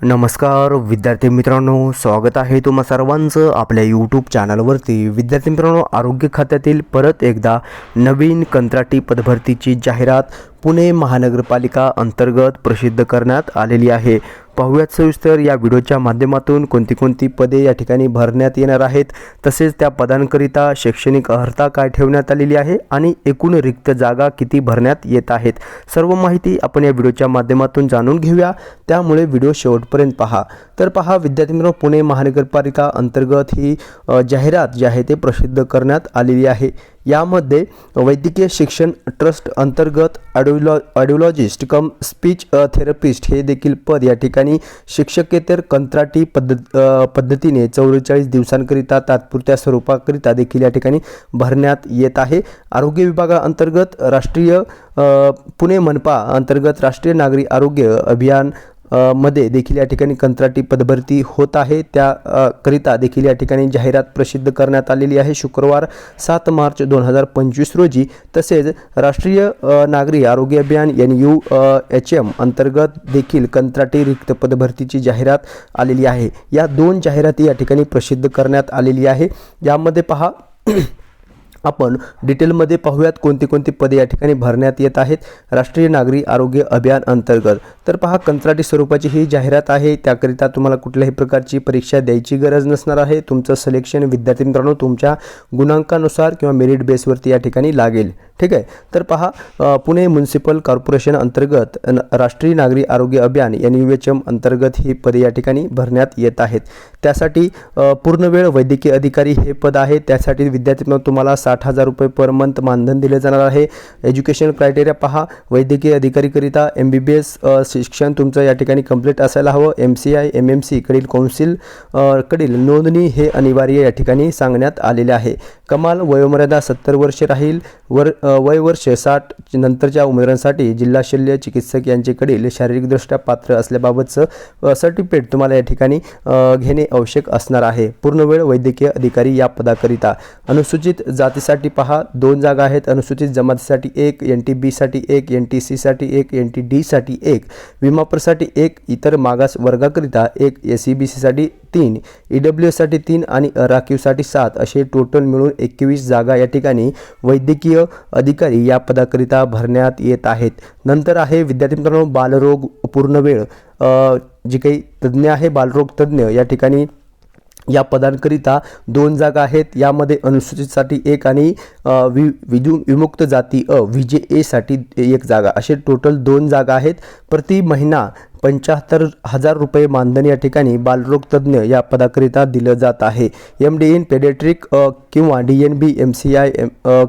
नमस्कार विद्यार्थी मित्रांनो स्वागत आहे तुम्हा सर्वांचं आपल्या यूट्यूब चॅनलवरती विद्यार्थी मित्रांनो आरोग्य खात्यातील परत एकदा नवीन कंत्राटी पदभरतीची जाहिरात पुणे महानगरपालिका अंतर्गत प्रसिद्ध करण्यात आलेली आहे. पाहूयात सविस्तर. या व्हिडिओच्या माध्यमातून कोणती कोणती पदे या ठिकाणी भरण्यात येणार आहेत? तसेच त्या पदांकरिता शैक्षणिक अर्हता काय ठेवण्यात आलेली आहे? आणि एकूण रिक्त जागा किती भरण्यात येत आहेत? सर्व माहिती आपण या व्हिडिओच्या माध्यमातून जाणून घेऊया. त्यामुळे व्हिडिओ शेवटपर्यंत पहा. तर पहा विद्यार्थी मित्र पुणे महानगरपालिका अंतर्गत ही जाहिरात जी आहे ते प्रसिद्ध करण्यात आलेली आहे. यामध्ये वैद्यकीय शिक्षण ट्रस्ट अंतर्गत ॲडिओलॉ ॲडिओलॉजिस्ट कम स्पीच थेरपिस्ट हे देखील पद या ठिकाणी शिक्षकेतर कंत्राटी पद्धत पद्धतीने चौवेचाळीस दिवसांकरिता तात्पुरत्या स्वरूपाकरिता देखील या ठिकाणी भरण्यात येत आहे. आरोग्य विभागाअंतर्गत राष्ट्रीय पुणे मनपा अंतर्गत राष्ट्रीय नागरी आरोग्य अभियान मध्ये देखील या ठिकाणी कंत्राटी पदभरती होत आहे. त्याकरिता देखील या ठिकाणी जाहिरात प्रसिद्ध करण्यात आलेली आहे. शुक्रवार सात मार्च दोन हजार पंचवीस रोजी तसेच राष्ट्रीय नागरी आरोग्य अभियान एन यू एच एम अंतर्गत देखील कंत्राटी रिक्त पदभरतीची जाहिरात आलेली आहे. या दोन जाहिराती या ठिकाणी प्रसिद्ध करण्यात आलेली आहे. यामध्ये पहा आपण डिटेलमध्ये पाहूयात कोणती कोणती पदे या ठिकाणी भरण्यात येत आहेत. राष्ट्रीय नागरी आरोग्य अभियान अंतर्गत. तर पहा कंत्राटी स्वरूपाची ही जाहिरात आहे. त्याकरिता तुम्हाला कुठल्याही प्रकारची परीक्षा द्यायची गरज नसणार आहे. तुमचं सिलेक्शन विद्यार्थी मित्रांनो तुमच्या गुणांकानुसार किंवा मेरिट बेसवरती या ठिकाणी लागेल. ठीक आहे? तर पहा पुणे म्युन्सिपल कॉर्पोरेशन अंतर्गत न- राष्ट्रीय नागरी आरोग्य अभियान एन यू एच एम अंतर्गत ही पदे या ठिकाणी भरण्यात येत आहेत. त्यासाठी पूर्णवेळ वैद्यकीय अधिकारी हे पद आहे. त्यासाठी विद्यार्थी तुम्हाला साठ हजार रुपये पर मंथ मानधन दिले जाणार आहे. एज्युकेशन क्रायटेरिया पहा. वैद्यकीय अधिकारीकरिता एम बी बी एस शिक्षण तुमचं या ठिकाणी कंप्लीट असायला हवं. M C I M M C कडील कौन्सिल कडील नोंदणी हे अनिवार्य या ठिकाणी सांगण्यात आलेले आहे. कमाल वयोमर्यादा सत्तर वर्षे राहील. वर वय वर्ष साठ नंतरच्या उमेदवारांसाठी जिल्हा शल्य चिकित्सक यांच्याकडील शारीरिकदृष्ट्या पात्र असल्याबाबतचं सर्टिफिकेट तुम्हाला या ठिकाणी घेणे आवश्यक असणार आहे. पूर्णवेळ वैद्यकीय अधिकारी या पदाकरिता. अनुसूचित जातीसाठी पहा दोन जागा आहेत. अनुसूचित जमातीसाठी एक एन टी बीसाठी एक एन टी सीसाठी एक एन टी डीसाठी एक विमापरसाठी एक इतर मागास वर्गाकरिता एक एस सी बी सीसाठी तीन ई डब्ल्यूसाठी तीन आणि राखीवसाठी सात असे टोटल मिळून एकवीस जागा या ठिकाणी वैद्यकीय अधिकारी या पदाकरिता भरण्यात येत आहेत. नंतर आहे विद्यार्थी मित्रांनो बालरोग पूर्णवेळ वेळ. जे काही तज्ज्ञ आहे बालरोग तज्ज्ञ या ठिकाणी या पदांकरिता दोन जागा आहेत. यामध्ये अनुसूचितसाठी एक आणि वि विदु विमुक्त जाती अ व्ही जे एसाठी एक जागा. असे टोटल दोन जागा आहेत. प्रति महिना पंच्याहत्तर हजार रुपये मानधन या ठिकाणी बालरोग तज्ज्ञ या पदाकरिता दिलं जात आहे. एम डी एन पेडेट्रिक किंवा D N B M C I M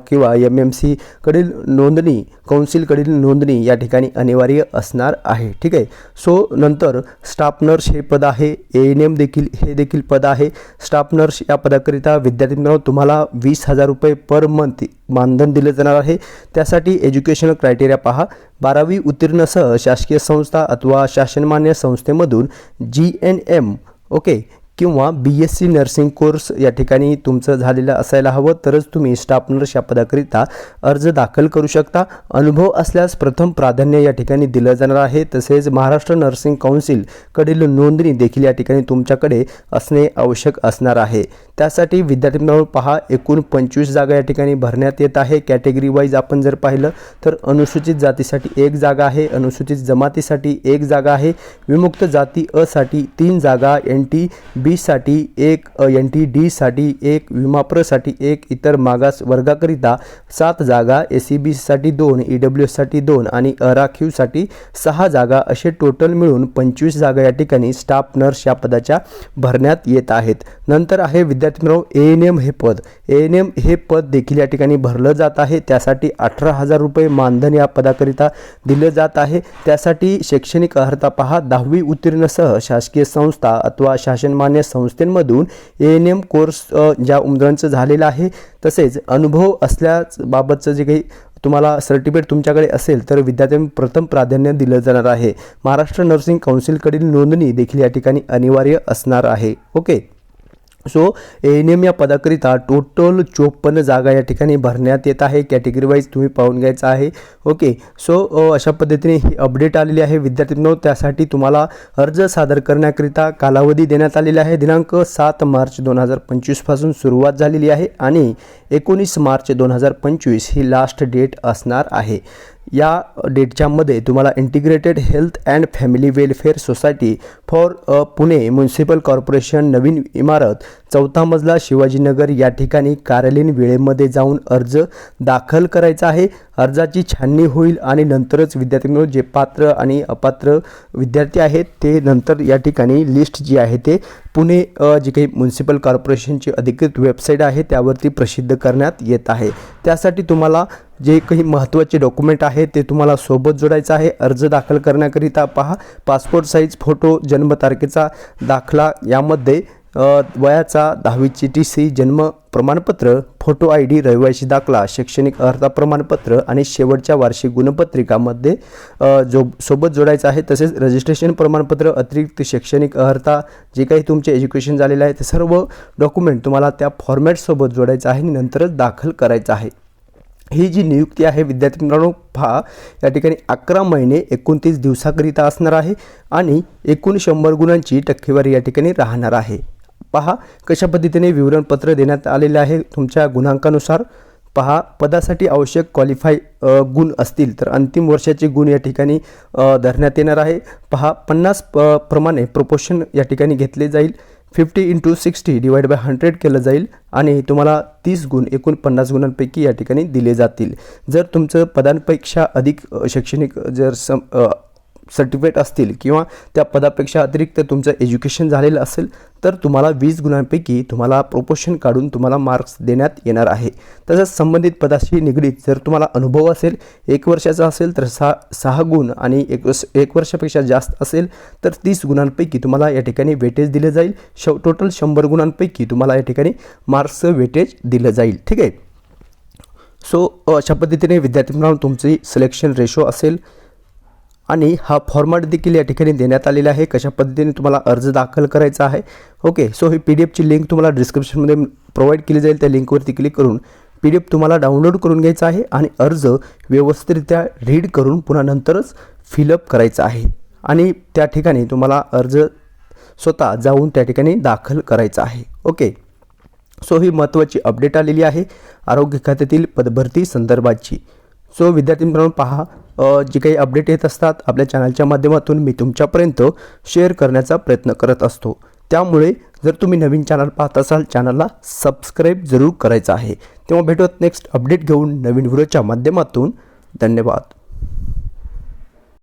किंवा एम एम सी कडील नोंदणी कौन्सिलकडील नोंदणी या ठिकाणी अनिवार्य असणार आहे. ठीक आहे? सो नंतर स्टाफ नर्स हे पद आहे. ए एन एम देखील हे देखील पद आहे. स्टाफ नर्स या पदाकरिता विद्यार्थी मित्रांनो तुम्हाला वीस हजार रुपये पर मंथ मानधन दिले जाणार आहे. त्यासाठी एज्युकेशनल क्रायटेरिया पहा. बारावी उत्तीर्णसह शासकीय संस्था अथवा शासनमान्य संस्थेमधून जी एन एम ओके किंवा B S C nursing course या ठिकाणी तुमचं झालेलं असायला हवं तरच तुम्ही स्टाफ नर्स या पदाकरिता अर्ज दाखल करू शकता. अनुभव असल्यास प्रथम प्राधान्य या ठिकाणी दिलं जाणार आहे. तसेच महाराष्ट्र नर्सिंग काउन्सिलकडील नोंदणी देखील या ठिकाणी तुमच्याकडे असणे आवश्यक असणार आहे. त्यासाठी विद्यार्थी मित्रांनो पहा एकूण पंचवीस जागा या ठिकाणी भरण्यात येत आहे. कॅटेगरी वाईज आपण जर पाहिलं तर अनुसूचित जातीसाठी एक जागा आहे अनुसूचित जमातीसाठी एक जागा आहे. विमुक्त जाती असाठी तीन जागा एन टी बी बीसाठी एक एन टी डीसाठी एक विमाप्रसाठी एक इतर मागास वर्गाकरिता सात जागा ए सी बी साठी दोन ई डब्ल्यू एससाठी दोन आणि अराखीवसाठी सहा जागा असे टोटल मिळून पंचवीस जागा या ठिकाणी स्टाफ नर्स या पदाच्या भरण्यात येत आहेत. नंतर आहे विद्यार्थी मित्रांनो ए एन एम हे पद. ए एन एम हे पद देखील या ठिकाणी भरलं जात आहे. त्यासाठी अठरा हजार रुपये मानधन या पदाकरिता दिलं जात आहे. त्यासाठी शैक्षणिक अर्हता पहा. दहावी उत्तीर्णसह शासकीय संस्था अथवा शासनमान्य संस्थेमधून ए एन एम कोर्स ज्या उमेदवारांचं झालेलं आहे तसेच अनुभव असल्याच बाबतचं जे काही तुम्हाला सर्टिफिकेट तुमच्याकडे असेल तर विद्यार्थ्यांना प्रथम प्राधान्य दिलं जाणार आहे. महाराष्ट्र नर्सिंग काउन्सिलकडील नोंदणी देखील या ठिकाणी अनिवार्य असणार आहे. ओके? सो एन एम या पदाकरिता टोटल चोपन्न जागा या ठिकाणी भरण्यात येत आहे. कॅटेगरी वाईज तुम्ही पाहून घ्यायचं आहे. ओके सो अशा पद्धतीने ही अपडेट आलेली आहे. विद्यार्थ्यांनो त्यासाठी तुम्हाला अर्ज सादर करण्याकरिता कालावधी देण्यात आलेला आहे. दिनांक सात मार्च दोन हजार पंचवीसपासून सुरुवात झालेली आहे आणि एकोणीस मार्च दोन हजार पंचवीस ही लास्ट डेट असणार आहे. या डेटच्यामध्ये तुम्हाला integrated health and family welfare society for Pune municipal corporation नवीन इमारत चौथा मजला शिवाजीनगर या ठिकाणी कार्यालयीन वेळेमध्ये जाऊन अर्ज दाखल करायचा आहे. अर्जाची छाननी होईल आणि नंतरच विद्यार्थ्यांनो जे पात्र आणि अपात्र विद्यार्थी आहेत ते नंतर या ठिकाणी लिस्ट जी आहे ते पुणे जी काही म्युन्सिपल कॉर्पोरेशनची अधिकृत वेबसाईट आहे त्यावरती प्रसिद्ध करण्यात येत आहे. त्यासाठी तुम्हाला जे काही महत्त्वाचे डॉक्युमेंट आहे ते तुम्हाला सोबत जोडायचं आहे. अर्ज दाखल करण्याकरिता पहा. पासपोर्ट साईज फोटो जन्मतारखेचा दाखला यामध्ये वयाचा दहावीची टी सी जन्म प्रमाणपत्र फोटो आय डी रहिवासी दाखला शैक्षणिक अर्हता प्रमाणपत्र आणि शेवटच्या वार्षिक गुणपत्रिकामध्ये जो सोबत जोडायचं आहे तसेच रजिस्ट्रेशन प्रमाणपत्र अतिरिक्त शैक्षणिक अर्हता जे काही तुमचे एज्युकेशन झालेलं आहे ते सर्व डॉक्युमेंट तुम्हाला त्या फॉर्मॅटसोबत जोडायचं आहे आणि नंतरच दाखल करायचं आहे. ही जी नियुक्ती आहे विद्यार्थी मित्रांनो पहा या ठिकाणी अकरा महिने एकोणतीस दिवसाकरिता असणार आहे आणि एकूण शंभर गुणांची टक्केवारी या ठिकाणी राहणार आहे. पहा कशा पद्धतीने विवरणपत्र देण्यात आलेले आहे तुमच्या गुणांकानुसार. पहा पदासाठी आवश्यक क्वालिफाय गुण असतील तर अंतिम वर्षाचे गुण या ठिकाणी धरण्यात येणार आहे. पहा पन्नास प प्रमाणे प्रपोशन या ठिकाणी घेतले जाईल. Fifty into sixty divide by hundred केलं जाईल आणि तुम्हाला तीस गुण एकूण पन्नास गुणांपैकी या ठिकाणी दिले जातील. जर तुमचं पदांपेक्षा अधिक शैक्षणिक जर सम सर्टिफिकेट असतील किंवा त्या पदापेक्षा अतिरिक्त तुमचं एज्युकेशन झालेलं असेल तर तुम्हाला वीस गुणांपैकी तुम्हाला प्रोपोशन काढून तुम्हाला मार्क्स देण्यात येणार आहे. तसंच संबंधित पदाशी निगडीत जर तुम्हाला अनुभव असेल एक वर्षाचा असेल तर सहा सहा गुण आणि एक वर्ष एक वर्षापेक्षा जास्त असेल तर तीस गुणांपैकी तुम्हाला या ठिकाणी वेटेज दिलं जाईल. श टोटल शंभर गुणांपैकी तुम्हाला या ठिकाणी मार्क्सचं वेटेज दिलं जाईल. ठीक आहे? सो अशा पद्धतीने विद्यार्थी मित्रांनो तुमची सिलेक्शन रेशो असेल आणि हा फॉर्मॅट देखील या ठिकाणी देण्यात आलेला आहे. कशा पद्धतीने तुम्हाला अर्ज दाखल करायचा आहे? ओके सो ही पी डी एफची लिंक तुम्हाला डिस्क्रिप्शनमध्ये प्रोव्हाइड केली जाईल. त्या लिंकवरती क्लिक करून पी डी एफ तुम्हाला डाउनलोड करून घ्यायचा आहे आणि अर्ज व्यवस्थितरित्या रीड करून पुन्हा नंतरच फिलअप करायचा आहे. आणि त्या ठिकाणी तुम्हाला अर्ज स्वतः जाऊन त्या ठिकाणी दाखल करायचा आहे. ओके सो ही महत्त्वाची अपडेट आलेली आहे. आरोग्य खात्यातील पदभरती संदर्भाची. सो विद्यार्थी मित्रांनो पहा जे काही अपडेट येत असतात आपल्या चॅनलच्या माध्यमातून मी तुमच्यापर्यंत शेअर करण्याचा प्रयत्न करत असतो. त्यामुळे जर तुम्ही नवीन चॅनल पाहत असाल चॅनलला सबस्क्राईब जरूर करायचं आहे. तेव्हा भेटत नेक्स्ट अपडेट घेऊन नवीन व्हिडिओच्या माध्यमातून. धन्यवाद.